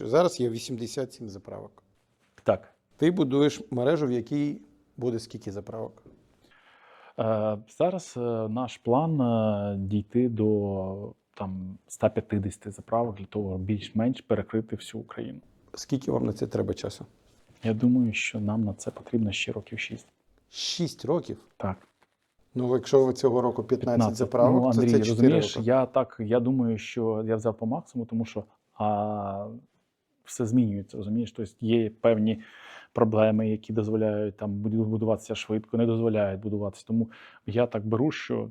Зараз є 87 заправок. Так. Ти будуєш мережу, в якій буде скільки заправок? Е, Зараз е, наш план е, дійти до там 150 заправок для того, більш-менш перекрити всю Україну. Скільки вам на це треба часу? Я думаю, що нам на це потрібно ще років 6. 6 років. Так, Ну, якщо ви цього року 15, заправок, ну, Андрій, то це 4 розумієш, роки. я так я думаю, що я взяв по максимуму, тому що а, все змінюється. Розумієш, тобто є певні проблеми, які дозволяють там будуватися швидко, не дозволяють будуватися. Тому я так беру, що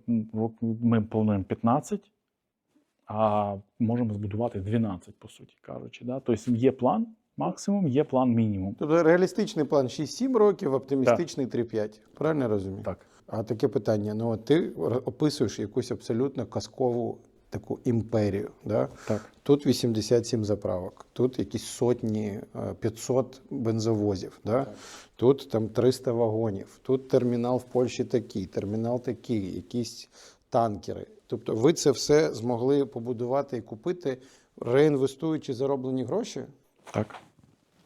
ми плануємо 15, а можемо збудувати 12, по суті кажучи. Да? Тобто є план максимум, є план мінімум. Тобто реалістичний план 6-7 років, оптимістичний 3-5. Правильно я розумію? Так. А таке питання: ну от ти описуєш якусь абсолютно казкову таку імперію. Да? Так. Тут 87 заправок, тут якісь сотні, е, 500 бензовозів, да? тут там 300 вагонів, тут термінал в Польщі такий, термінал такий, якісь танкери. Тобто ви це все змогли побудувати і купити, реінвестуючи зароблені гроші? Так.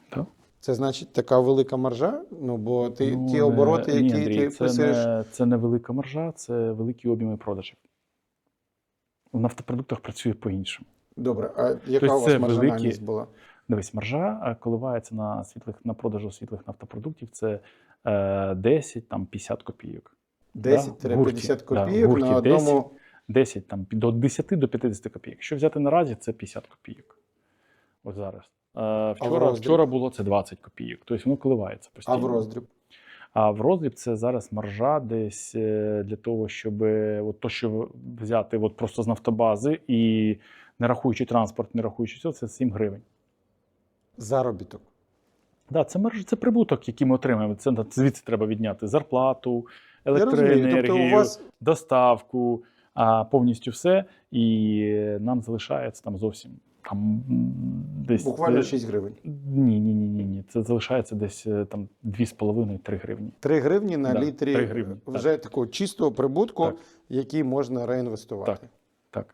так. Це значить така велика маржа? Ну бо ти Ну, ті обороти, ні, які Андрій, ти це писаєш. не, це не велика маржа, це великі об'єми продажів. В нафтопродуктах працює по-іншому. Добре, а яка Тобто у вас маржинальність великі- була? Дивись, маржа е, коливається на світлих на продажу світлих нафтопродуктів. Це е, 10 там 50 копійок. 10-50 гурті, да, копійок гурті на одному. 10 там до 10 до 50 копійок. Якщо взяти наразі, це 50 копійок. Ось зараз. Е, вчора, вчора було це 20 копійок. Тобто воно коливається постійно. А в роздріб? А в розліп це зараз маржа десь е, для того, щоб е, от то, що взяти от просто з нафтобази і не рахуючи транспорт, не рахуючи все, це 7 гривень. Заробіток. Да, це маржа, це прибуток, який ми отримаємо. Це звідси треба відняти зарплату, електроенергію, Тобто вас доставку, а повністю все. І нам залишається там зовсім там десь буквально е, 6 гривень. Ні, ні, ні, ні, ні. Це залишається десь е, там 2,5-3 гривні. 3 гривні на Да, літрі 3 гривні, вже такого чистого прибутку, Так. який можна реінвестувати. Так.